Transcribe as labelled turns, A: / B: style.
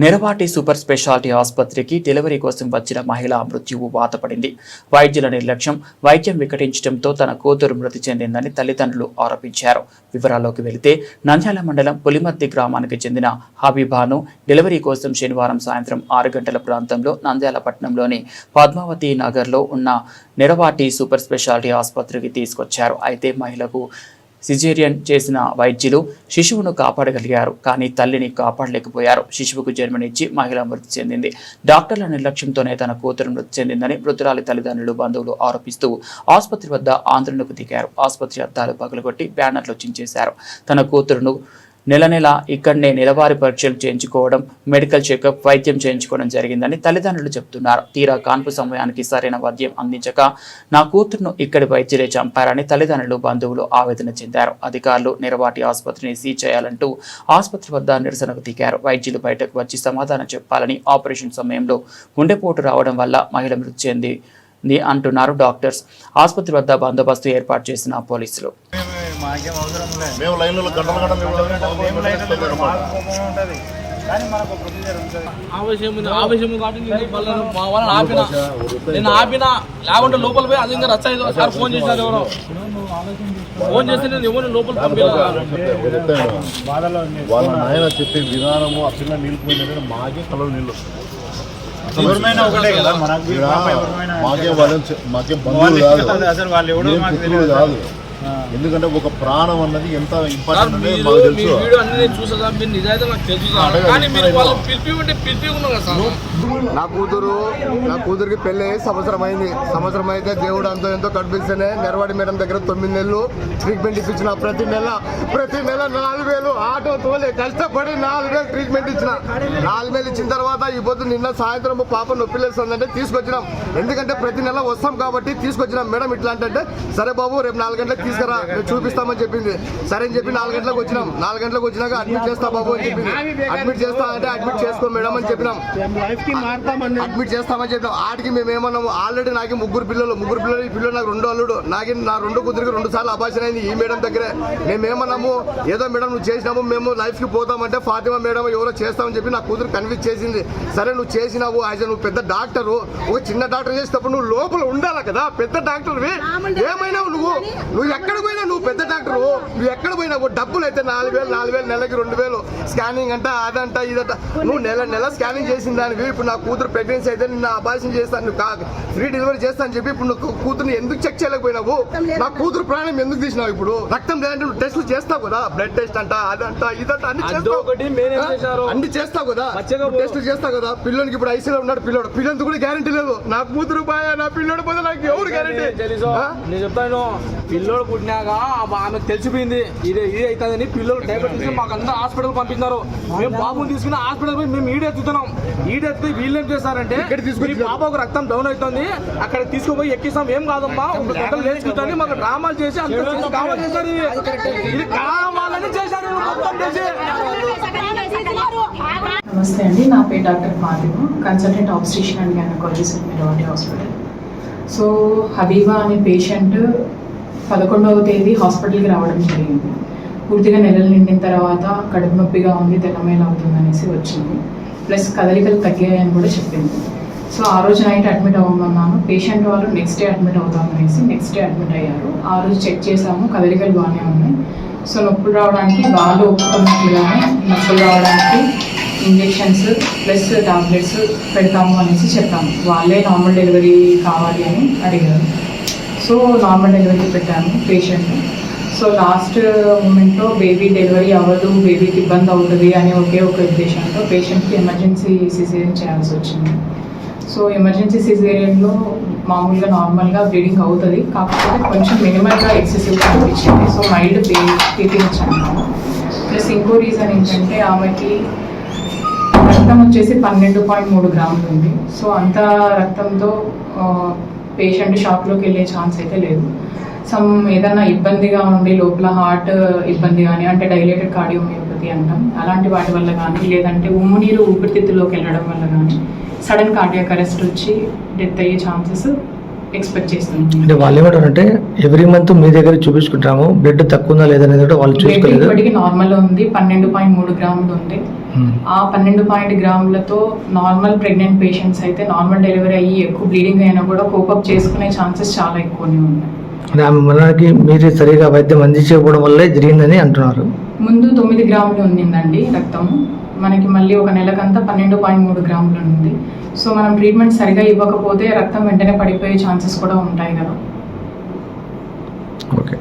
A: Neravati super speciality ఆసుపత్రికి delivery కోసం వచ్చిన మహిళ మృత్యువు బాధపడింది వైద్యుల నిర్లక్ష్యం వైద్యం వికటించడంతో తన కూతురు మృతి చెందిందని తల్లిదండ్రులు ఆరోపించారు. వివరాల్లోకి వెళితే నంద్యాల మండలం పులిమర్తి గ్రామానికి చెందిన హబీబాను డెలివరీ కోసం శనివారం సాయంత్రం ఆరు గంటల ప్రాంతంలో నంద్యాల పట్టణంలోని పద్మావతి నగర్లో ఉన్న నెరవాటి సూపర్ స్పెషాలిటీ ఆసుపత్రికి తీసుకొచ్చారు. అయితే మహిళకు సిజేరియన్ చేసిన వైద్యులు శిశువును కాపాడగలిగారు కానీ తల్లిని కాపాడలేకపోయారు. శిశువుకు జన్మనిచ్చి మహిళ మృతి చెందింది. డాక్టర్ల నిర్లక్ష్యంతోనే తన కూతురు మృతి చెందిందని మృతురాలి తల్లిదండ్రులు బంధువులు ఆరోపిస్తూ ఆసుపత్రి వద్ద ఆందోళనకు దిగారు. ఆసుపత్రి అద్దాలు పగలగొట్టి బ్యానర్లు చించేశారు. తన కూతురును నెల నెల ఇక్కడనే నెలవారీ పరీక్షలు చేయించుకోవడం మెడికల్ చెకప్ వైద్యం చేయించుకోవడం జరిగిందని తల్లిదండ్రులు చెబుతున్నారు తీరా కాన్పు సమయానికి సరైన వైద్యం అందించక నా కూతురును ఇక్కడి వైద్యులే చంపారని తల్లిదండ్రులు బంధువులు ఆవేదన చెందారు. అధికారులు నిరవాటి ఆసుపత్రిని సీజ్ చేయాలంటూ ఆసుపత్రి వద్ద నిరసనకు దిగారు. వైద్యులు బయటకు వచ్చి సమాధానం చెప్పాలని ఆపరేషన్ సమయంలో గుండెపోటు రావడం వల్ల మహిళ మృతి చెందింది అంటున్నారు డాక్టర్స్. ఆసుపత్రి వద్ద బందోబస్తు ఏర్పాటు చేసిన పోలీసులు.
B: మాకేం అవసరం లేదు.
C: మేము లైన్లో గంటలు గంటలు
B: ఉంటుంది కానీ మనకు ప్రొసీజర్ ఉంటుంది.
D: ఆవేశం కాబట్టి మా వాళ్ళని ఆపిన. నేను ఆపిన. లేకుంటే లోపల పోయి అది ఇంకా రచ్చ అయ్యేది. సార్ ఫోన్ చేశారు ఎవరో. ఫోన్ చేస్తే నేను ఎవరిని లోపల
C: వాళ్ళ నాయన చెప్పే విధానము ఆ పిల్ల నీళ్ళు పోయిందంటే మాకే కలలు నీళ్ళు మాకే వాళ్ళని మాకే బంధువులు కాదు.
B: అసలు
C: కాదు. ఎందుకంటే ఒక ప్రాణం అన్నది ఎంత ఇంపార్టెంట్ అనేది
D: మీరు
C: మాకు
D: మీ
C: తెలుసు.
D: వీడియో అన్ని నేను చూసా మీరు నిజాయితీ నాకు తెలుసు సార్.
C: అడగండి,
D: కానీ మీరు
C: అడగండి.
D: వాళ్ళు పిలిపి ఉంటే పిలిపి ఉన్నాం కదా సార్.
E: నా కూతురు నా కూతురికి పెళ్ళి సంవత్సరం అయింది. సంవత్సరం అయితే దేవుడు అంతో ఎంతో కనిపిస్తేనే నెరవాడి మేడం దగ్గర తొమ్మిది నెలలు ట్రీట్మెంట్ ఇప్పించిన ప్రతి నెల ప్రతి నెల నాలుగు వేలు ఆటో తోలే కష్టపడి నాలుగు వేలు ట్రీట్మెంట్ ఇచ్చిన. నాలుగు వేలు ఇచ్చిన తర్వాత ఈ పొద్దు నిన్న సాయంత్రం పాప నొప్పి లేస్తుందంటే తీసుకొచ్చినాం. ఎందుకంటే ప్రతి నెల వస్తాం కాబట్టి తీసుకొచ్చినాం. మేడం ఇట్లా అంటే సరే బాబు రేపు నాలుగు గంటలకు తీసుకురా మేము చూపిస్తామని చెప్పింది. సరే అని చెప్పి నాలుగు గంటలకు వచ్చినాం. నాలుగు గంటలకు వచ్చినాక అడ్మిట్ చేస్తా బాబు అని చెప్పింది. అడ్మిట్ చేస్తా అంటే అడ్మిట్ చేసుకో మేడం అని చెప్పినాం. అడ్మిట్ చేస్తామని చెప్పాం ఆడికి మేము ఏమన్నాము? ఆల్రెడీ నాకు ముగ్గురు పిల్లలు ముగ్గురు పిల్లలు ఈ పిల్లలు నాకు రెండో అల్లుడు. నాకు నా రెండు కూతురికి రెండు సార్లు అభాషణ అయింది ఈ మేడం దగ్గరే. మేము ఏమన్నాము? ఏదో మేడం నువ్వు చేసినాము మేము లైఫ్కి పోతామంటే ఫాతిమా మేడం ఎవరో చేస్తామని చెప్పి నా కూతురు కన్విన్స్ చేసింది. సరే నువ్వు చేసినావు యాజ్ నువ్వు పెద్ద డాక్టరు ఒక చిన్న డాక్టర్ చేసేటప్పుడు నువ్వు లోపల ఉండాలి కదా? పెద్ద డాక్టర్వి ఏమైనావు నువ్వు? నువ్వు ఎక్కడ పోయినా నువ్వు పెద్ద డాక్టర్ నువ్వు ఎక్కడ పోయినావు డబ్బులు అయితే నాలుగు వేలు నాలుగు వేలు నెలకి రెండు వేలు స్కానింగ్ అంట అదంట ఇదంట. నువ్వు నెల నెల స్కానింగ్ చేసిన దానివి ఇప్పుడు నా కూతురు ప్రెగ్నెన్సీ అయితే నిన్న అబార్షన్ చేస్తాను నువ్వు కా ఫ్రీ డెలివరీ చేస్తాను చెప్పి ఇప్పుడు నువ్వు కూతురుని ఎందుకు చెక్ చేయలేకపోయినావు? నా కూతురు ప్రాణం ఎందుకు తీసినావు ఇప్పుడు? రక్తం లేదంటే నువ్వు టెస్ట్లు చేస్తావు కదా బ్లడ్ టెస్ట్ అంట అదంట ఇదంట అన్ని చేస్తావు. అన్ని చేస్తావు కదా.
D: మచ్చగా పో.
E: టెస్ట్ చేస్తావు కదా పిల్లోనికి ఇప్పుడు ఐసీలో ఉన్నాడు పిల్లోడు. పిల్లలతో కూడా గ్యారంటీ లేదు. నా కూతురు బాయ్ నా పిల్లోడు పోతే నాకు ఎవరు గ్యారంటీ
D: తెలుసు? నేను చెప్తాను. పిల్లోడు పుట్టినాక ఆమెకు తెలిసిపోయింది. ఇది ఇది అవుతుందని పిల్లలు డైవర్ట్ తీసుకుని మాకు అందరూ హాస్పిటల్ పంపిస్తున్నారు మేము బాబుని తీసుకుని హాస్పిటల్ పోయి మేము ఈడెత్తుతున్నాం ఈడెత్తి వీళ్ళు ఏం చేస్తారంటే మీ పాపకు రక్తం డౌన్ అవుతుంది. అక్కడ తీసుకుపోయి ఎక్కిస్తాం. ఏం కాదమ్మా? ఒక గంటలు లేచుకుంటాని మాకు డ్రామాలు చేసి అంత కావాలి చేశారు. ఇది. కావాలని చేశారు. ఇది మొత్తం చేసి.
F: నమస్తే అండి. నా పేరు doctor Fatima. Consultant obstetrician and gynaecologist Miravati hospital. So Habiba అనే పేషెంట్ పదకొండవ తేదీ హాస్పిటల్కి రావడం జరిగింది. పూర్తిగా నెలలు నిండిన తర్వాత కడుపు నొప్పిగా ఉంది తెల్లమేలు అవుతుంది అనేసి వచ్చింది. ప్లస్ కదలికలు తగ్గాయని కూడా చెప్పింది. సో ఆ రోజు నైట్ అడ్మిట్ అవ్వమన్నాను. పేషెంట్ వాళ్ళు నెక్స్ట్ డే అడ్మిట్ అవుతాం అనేసి నెక్స్ట్ డే అడ్మిట్ అయ్యారు. ఆ రోజు చెక్ చేసాము కదలికలు బాగానే ఉన్నాయి. సో నొప్పులు రావడానికి బాగా ఒప్పుకున్నట్లుగానే నొప్పులు రావడానికి ఇంజెక్షన్స్ ప్లస్ టాబ్లెట్స్ పెడతాము అనేసి చెప్పాము. వాళ్ళే నార్మల్ డెలివరీ కావాలి అని అడిగారు. సో నార్మల్ డెలివరీ పెట్టాను పేషెంట్ సో లాస్ట్ మూమెంట్లో బేబీ డెలివరీ అవ్వదు బేబీకి ఇబ్బంది అవుతుంది అనే ఒకే ఒక ఉద్దేశంతో పేషెంట్కి ఎమర్జెన్సీ సిజేరియన్ చేయాల్సి వచ్చింది. సో ఎమర్జెన్సీ సిజేరియన్లో మామూలుగా నార్మల్గా బ్లీడింగ్ అవుతుంది కాకపోతే కొంచెం మినిమల్గా ఎక్సెసివ్గా అనిపించింది సో మైల్డ్ పే పీపీహెచ్ అన్నాము ప్లస్ ఇంకో రీజన్ ఏంటంటే ఆమెకి రక్తం వచ్చేసి పన్నెండు పాయింట్ మూడు గ్రాములు ఉంది. సో అంత రక్తంతో పేషెంట్ షాప్లోకి వెళ్ళే ఛాన్స్ అయితే లేదు. సమ్ ఏదైనా ఇబ్బందిగా ఉండి లోపల హార్ట్ ఇబ్బంది కానీ అంటే డైలేటెడ్ కార్డియోమియోపతి అంటాం. అలాంటి వాటి వల్ల కానీ లేదంటే ఉమ్ము నీరు ఊపిరితిత్తులోకి వెళ్ళడం వల్ల కానీ సడన్ కార్డియాక్ అరెస్ట్ వచ్చి డెత్ అయ్యే ఛాన్సెస్ ఎక్స్పెక్ట్ చేస్తున్నాం
G: అంటే వాళ్ళు ఏమంటారంటే ఎవ్రీ మంత్ మీ దగ్గర చూపించుకుంటాము. బ్లడ్ తక్కువ ఉందా లేదనేది కూడా వాళ్ళు చూసుకోలేదు.
F: ఇప్పటికి నార్మల్ ఉంది. పన్నెండు పాయింట్ మూడు గ్రాములు ఉంది.
G: ఉమ్.
F: ఆ పన్నెండు పాయింట్ గ్రాములతో నార్మల్ ప్రెగ్నెంట్ పేషెంట్స్ అయితే నార్మల్ డెలివరీ అయ్యి ఎక్కువ బ్లీడింగ్ అయినా కూడా కోపప్ చేసుకునే ఛాన్సెస్ చాలా ఎక్కువనే ఉన్నాయి.
G: అంటే ఆమె మరణానికి మీరు సరిగా వైద్యం అందించకపోవడం వల్లే జరిగిందని అంటున్నారు.
F: ముందు తొమ్మిది గ్రాములు ఉండిందండి రక్తము. మనకి మళ్ళీ ఒక నెలకంతా పన్నెండు పాయింట్ మూడు గ్రాములు ఉంది. సో మనం ట్రీట్మెంట్ సరిగా ఇవ్వకపోతే రక్తం వెంటనే పడిపోయే ఛాన్సెస్ కూడా ఉంటాయి కదా.
G: ఓకే